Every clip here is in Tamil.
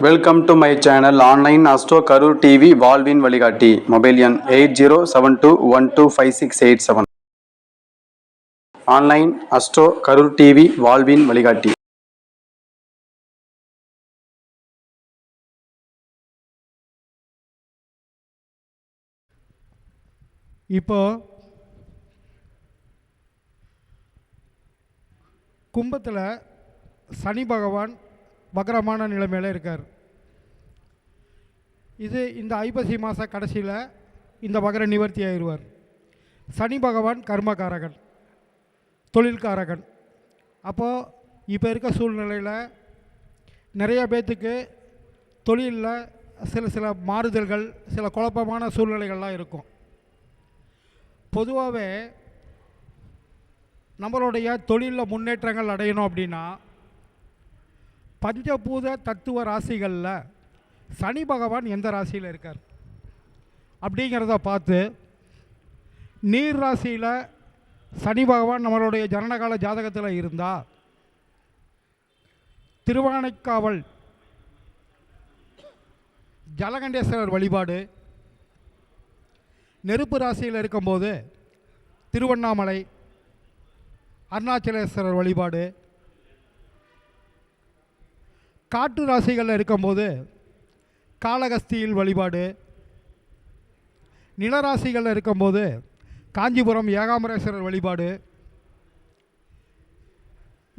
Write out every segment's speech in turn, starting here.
Welcome to my channel online astro Karur TV வாழ்வின் வழிகாட்டி மொபைல் எண் eight zero seven two one two five six eight seven online astro Karur TV வாழ்வின் வழிகாட்டி இப்போ கும்பத்தில் சனி பகவான் வக்ரமான நிலைமையில் இருக்கார். இது இந்த ஐப்பசி மாத கடைசியில் இந்த வக்ர நிவர்த்தி ஆயிடுவார். சனி பகவான் கர்மகாரகன் தொழில்காரகன். அப்போது இப்போ இருக்க சூழ்நிலையில் நிறைய பேர்த்துக்கு தொழிலில் சில சில மாறுதல்கள் சில குழப்பமான சூழ்நிலைகள்லாம் இருக்கும். பொதுவாகவே நம்மளுடைய தொழிலில் முன்னேற்றங்கள் அடையணும் அப்படின்னா பஞ்சபூத தத்துவ ராசிகளில் சனி பகவான் எந்த ராசியில் இருக்கார்? அப்படிங்கிறத பார்த்து நீர் ராசியில் சனி பகவான் நம்மளுடைய ஜனனகால ஜாதகத்தில் இருந்தால் திருவானைக்காவல் ஜலகண்டேஸ்வரர் வழிபாடு நெருப்பு ராசியில் இருக்கும்போது திருவண்ணாமலை அருணாச்சலேஸ்வரர் வழிபாடு காட்டு ராசிகளில் இருக்கும்போது காலகஸ்தியில் வழிபாடு. நிலராசிகளில் இருக்கும்போது காஞ்சிபுரம் ஏகாமரேஸ்வரர் வழிபாடு.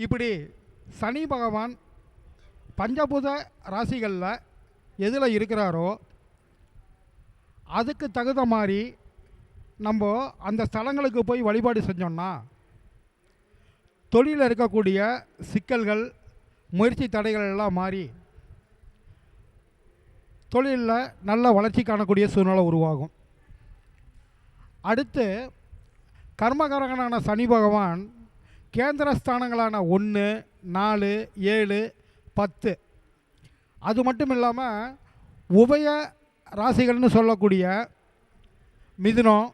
இப்படி சனி பகவான் பஞ்சபூத ராசிகளில் எதில் இருக்கிறாரோ அதுக்கு தகுந்த மாதிரி நம்ம அந்த ஸ்தலங்களுக்கு போய் வழிபாடு செஞ்சோம்னா தொழிலில் இருக்கக்கூடிய சிக்கல்கள் முயற்சி தடைகள் எல்லாம் மாறி தொழிலில் நல்ல வளர்ச்சி காணக்கூடிய சூழ்நிலை உருவாகும். அடுத்து கர்மகாரகனான சனி பகவான் கேந்திர ஸ்தானங்களான ஒன்று நாலு ஏழு பத்து. அது மட்டும் இல்லாமல் உபய ராசிகள்னு சொல்லக்கூடிய மிதுனம்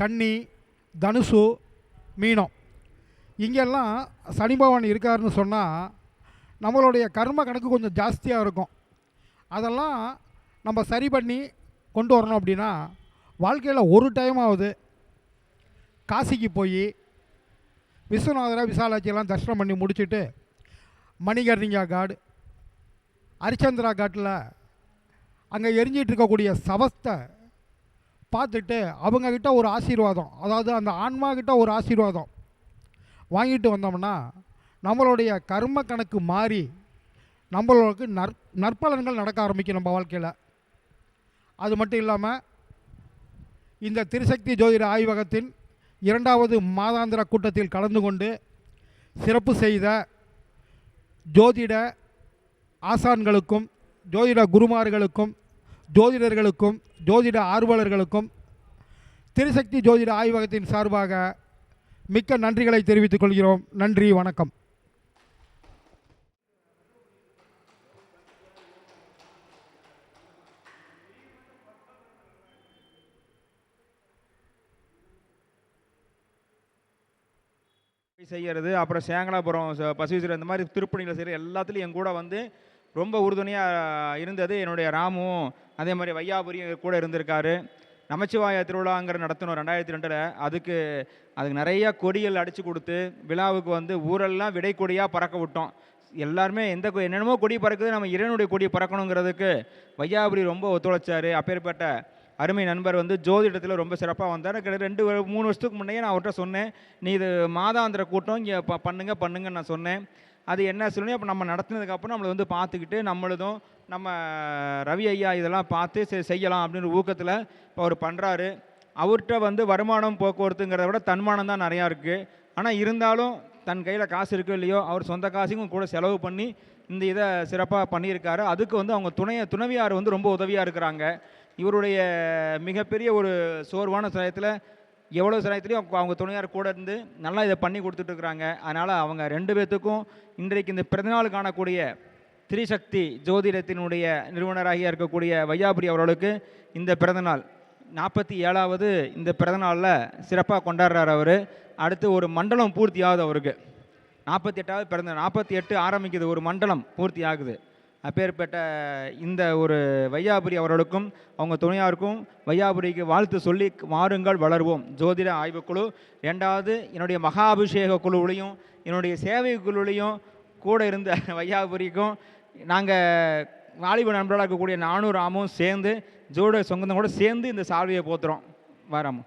கன்னி தனுசு மீனம். இங்கெல்லாம் சனி பகவான் இருக்காருன்னு சொன்னால் நம்மளுடைய கர்ம கணக்கு கொஞ்சம் ஜாஸ்தியாக இருக்கும். அதெல்லாம் நம்ம சரி பண்ணி கொண்டு வரணும் அப்படின்னா வாழ்க்கையில் ஒரு டைமாவது காசிக்கு போய் விஸ்வநாதரை விசாலாட்சியெல்லாம் தரிசனம் பண்ணி முடிச்சுட்டு மணிகர்ணிகா காடு ஹரிச்சந்திரா காட்டில் அங்கே எரிஞ்சிட்டு இருக்கக்கூடிய சவஸ்தை பார்த்துட்டு அவங்கக்கிட்ட ஒரு ஆசீர்வாதம். அதாவது அந்த ஆன்மா கிட்ட ஒரு ஆசீர்வாதம் வாங்கிட்டு வந்தோம்னா நம்மளுடைய கர்ம கணக்கு மாறி நம்மளுக்கு நற் நற்பலன்கள் நடக்க ஆரம்பிக்கும் நம்ம வாழ்க்கையில். அது மட்டும் இல்லாமல் இந்த திருசக்தி ஜோதிட ஆய்வகத்தின் இரண்டாவது மாதாந்திர கூட்டத்தில் கலந்து கொண்டு சிறப்பு செய்த ஜோதிட ஆசான்களுக்கும் ஜோதிட குருமார்களுக்கும் ஜோதிடர்களுக்கும் ஜோதிட ஆர்வலர்களுக்கும் திருசக்தி ஜோதிட ஆய்வகத்தின் சார்பாக மிக்க நன்றிகளை தெரிவித்துக் கொள்கிறோம். நன்றி வணக்கம். செய்யறது அப்புறம் சேங்கலாபுரம் ச- இந்த மாதிரி திருப்பணியில் செய்கிற எல்லாத்துலேயும் என் கூட வந்து ரொம்ப உறுதுணையாக இருந்தது என்னுடைய ராமும் அதே மாதிரி வையாபுரியும் கூட இருந்திருக்காரு. நமச்சிவாய திருவிழாங்கிற நடத்தணும் ரெண்டாயிரத்தி ரெண்டில். அதுக்கு அதுக்கு நிறையா கொடிகள் அடித்து கொடுத்து விழாவுக்கு வந்து ஊரெல்லாம் விடை கொடியாக பறக்க விட்டோம். எல்லாருமே எந்த என்னென்னமோ கொடி பறக்குது நம்ம இறைவனுடைய கொடி பறக்கணுங்கிறதுக்கு வையாபுரி ரொம்ப ஒத்துழைச்சாரு. அப்பேற்பட்ட அருமை நண்பர் வந்து ஜோதிடத்தில் ரொம்ப சிறப்பாக வந்தார். கிட்ட ரெண்டு மூணு வருஷத்துக்கு முன்னையே நான் அவர்கிட்ட சொன்னேன் நீ இது மாதாந்திர கூட்டம் இங்கே ப பண்ணுங்க பண்ணுங்கன்னு நான் சொன்னேன். அது என்ன சொல்லணும்? அப்போ நம்ம நடத்தினதுக்கப்புறம் நம்மளை வந்து பார்த்துக்கிட்டு நம்மளதும் நம்ம ரவி ஐயா இதெல்லாம் பார்த்து சரி செய்யலாம் அப்படின்னு ஊக்கத்தில் இப்போ அவர் பண்ணுறாரு அவர்கிட்ட வந்து வருமானம் போக்குவரத்துங்கிறத விட தன்மானம் தான் நிறையா இருக்குது ஆனால் இருந்தாலும் தன் கையில் காசு இருக்கோ இல்லையோ அவர் சொந்த காசையும் கூட செலவு பண்ணி இந்த இதை சிறப்பாக பண்ணியிருக்காரு. அதுக்கு வந்து அவங்க துணைய துணைவியார் வந்து ரொம்ப உதவியாக இருக்கிறாங்க. இவருடைய மிகப்பெரிய ஒரு சோர்வான சமயத்தில் எவ்வளோ சமயத்துலையும் அவங்க- அவங்க துணையார் கூட இருந்து நல்லா இதை பண்ணி கொடுத்துட்ருக்குறாங்க அதனால் அவங்க ரெண்டு பேர்த்துக்கும் இன்றைக்கு இந்த பிறந்தநாள் காணக்கூடிய திரிசக்தி ஜோதிடத்தினுடைய நிறுவனராகிய இருக்கக்கூடிய வையாபுரி அவர்களுக்கு இந்த பிறந்தநாள் நாற்பத்தி ஏழாவது இந்த பிறந்தநாளில் சிறப்பாக கொண்டாடுறார் அவர். அடுத்து ஒரு மண்டலம் பூர்த்தி ஆகுது அவருக்கு. நாற்பத்தி எட்டாவது பிறந்த நாற்பத்தி எட்டு ஆரம்பிக்குது. ஒரு மண்டலம் பூர்த்தி ஆகுது அப்பேற்பட்ட இந்த ஒரு வையாபுரி அவர்களுக்கும் அவங்க துணையாருக்கும் வையாபுரிக்கு வாழ்த்து சொல்லி மாறுங்கள் வளர்வோம். ஜோதிட ஆய்வுக்குழு ரெண்டாவது என்னுடைய மகா அபிஷேக குழுவிலையும் என்னுடைய சேவை குழுவிலையும் கூட இருந்த வையாபுரிக்கும் நாங்கள் வாலிப நண்பர்களாக இருக்கக்கூடிய நானூறு ராமும் சேர்ந்து ஜோட சொந்தம் கூட சேர்ந்து இந்த சால்வையை போத்துறோம். வரோம்.